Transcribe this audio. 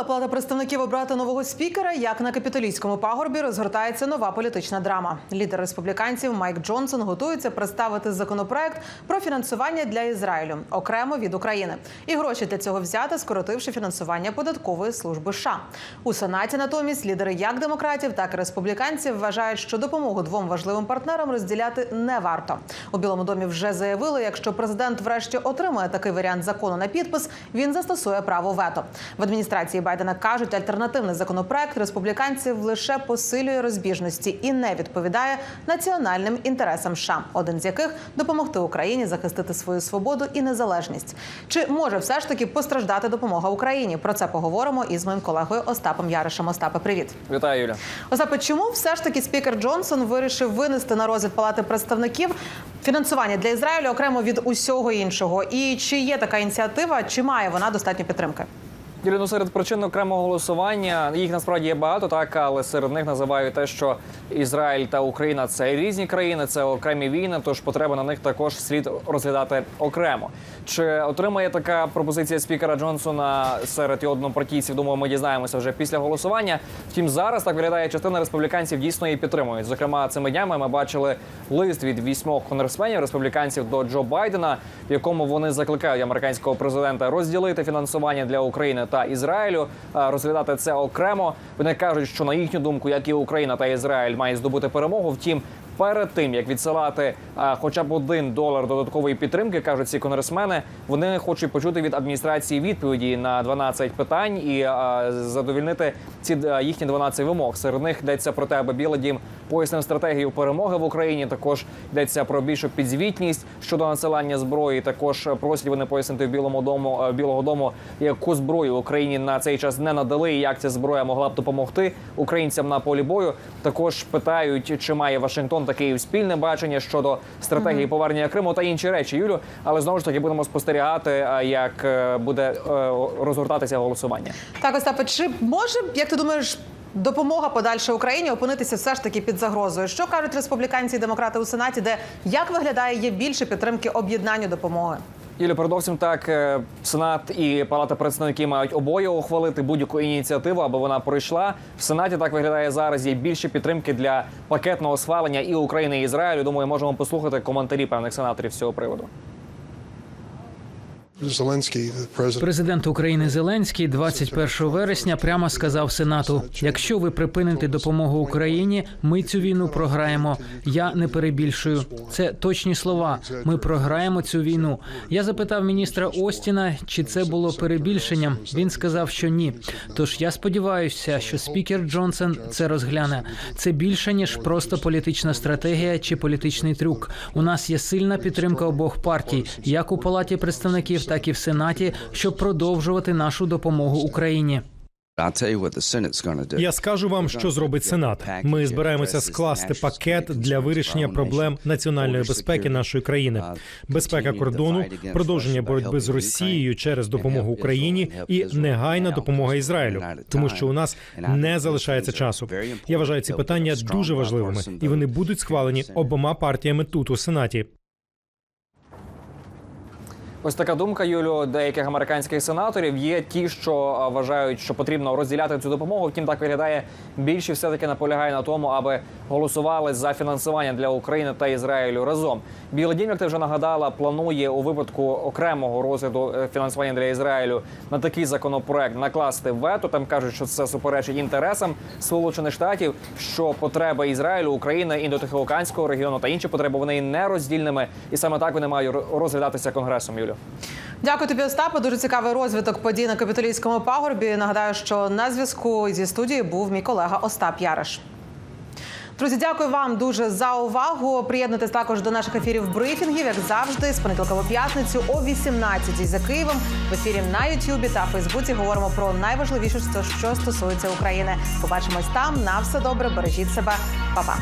Ухвалила палата представників обрати нового спікера. Як на капітолійському пагорбі розгортається нова політична драма. Лідер республіканців Майк Джонсон готується представити законопроект про фінансування для Ізраїлю окремо від України. І гроші для цього взяти, скоротивши фінансування податкової служби США. У сенаті натомість лідери як демократів, так і республіканців вважають, що допомогу двом важливим партнерам розділяти не варто. У Білому домі вже заявили, якщо президент врешті отримає такий варіант закону на підпис, він застосує право вето. В адміністрації Байдена кажуть, альтернативний законопроект республіканців лише посилює розбіжності і не відповідає національним інтересам США, один з яких допомогти Україні захистити свою свободу і незалежність. Чи може все ж таки постраждати допомога Україні? Про це поговоримо із моїм колегою Остапом Яришем. Остапе, привіт. Вітаю, Юля. Остапе, чому все ж таки спікер Джонсон вирішив винести на розгляд палати представників фінансування для Ізраїлю окремо від усього іншого? І чи є така ініціатива, чи має вона достатньо підтримки? Юлі, ну серед причин окремого голосування їх насправді є багато, так але серед них називають те, що Ізраїль та Україна це різні країни, це окремі війни. Тож потреби на них також слід розглядати окремо. Чи отримає така пропозиція спікера Джонсона серед його однопартійців? Думаю, ми дізнаємося вже після голосування. Втім, зараз так виглядає частина республіканців дійсно її підтримують. Зокрема, цими днями ми бачили лист від вісьмох конгресменів республіканців до Джо Байдена, в якому вони закликають американського президента розділити фінансування для України та Ізраїлю, розглядати це окремо. Вони кажуть, що на їхню думку, як і Україна та Ізраїль мають здобути перемогу. Втім. Перед тим як відсилати а, хоча б один долар додаткової підтримки, кажуть ці конгресмени, вони хочуть почути від адміністрації відповіді на 12 питань і а, задовільнити ці а, їхні 12 вимог. Серед них йдеться про те, аби Білий Дім пояснив стратегію перемоги в Україні. Також йдеться про більшу підзвітність щодо насилання зброї. Також просять вони пояснити в Білому дому е, Білого дому, яку зброю Україні на цей час не надали, і як ця зброя могла б допомогти українцям на полі бою. Також питають, чи має Вашингтон та і спільне бачення щодо стратегії повернення Криму та інші речі. Юлю, але знову ж таки будемо спостерігати, е, як е, буде е, розгортатися голосування. Так, Остапе, чи може, як ти думаєш, допомога подальше Україні опинитися все ж таки під загрозою? Що кажуть республіканці і демократи у сенаті, де як виглядає є більше підтримки об'єднанню допомоги? Юлі, передовсім так е, Сенат і Палата представників мають обоє ухвалити будь-яку ініціативу, аби вона пройшла. В Сенаті так виглядає зараз. Є більше підтримки для пакетного схвалення і України і Ізраїлю. Думаю, можемо послухати коментарі певних сенаторів з цього приводу. Президент України Зеленський 21 вересня прямо сказав Сенату: якщо ви припините допомогу Україні, ми цю війну програємо. Я не перебільшую. Це точні слова. Ми програємо цю війну. Я запитав міністра Остіна, чи це було перебільшенням. Він сказав, що ні. Тож я сподіваюся, що спікер Джонсон це розгляне. Це більше ніж просто політична стратегія чи політичний трюк. У нас є сильна підтримка обох партій, як у палаті представників, так і в сенаті, щоб продовжувати нашу допомогу Україні. Я скажу вам, що зробить Сенат. Ми збираємося скласти пакет для вирішення проблем національної безпеки нашої країни, безпека кордону, продовження боротьби з Росією через допомогу Україні і негайна допомога Ізраїлю, тому що у нас не залишається часу. Я вважаю ці питання дуже важливими, і вони будуть схвалені обома партіями тут у сенаті. Ось така думка Юлю деяких американських сенаторів. Є ті, що вважають, що потрібно розділяти цю допомогу. Втім, так виглядає більшість все таки наполягає на тому, аби голосували за фінансування для України та Ізраїлю разом. Білий дім, як ти вже нагадала, планує у випадку окремого розгляду е, фінансування для Ізраїлю на такий законопроект накласти вето. Там кажуть, що це суперечить інтересам Сполучених Штатів, що потреби Ізраїлю, України, індотихоокеанського регіону та інші потреби вони є нероздільними, і саме так вони мають розглядатися конгресом. Юлю. Дякую тобі, Остапе. Дуже цікавий розвиток подій на капітолійському пагорбі. Нагадаю, що на зв'язку зі студією був мій колега Остап Яриш. Друзі, дякую вам дуже за увагу. Приєднуйтесь також до наших ефірів брифінгів, як завжди, з понеділка по п'ятницю о 18-й за Києвом. В ефірі на Ютубі та Фейсбуці говоримо про найважливіше, що стосується України. Побачимось там. На все добре, бережіть себе, Па-па.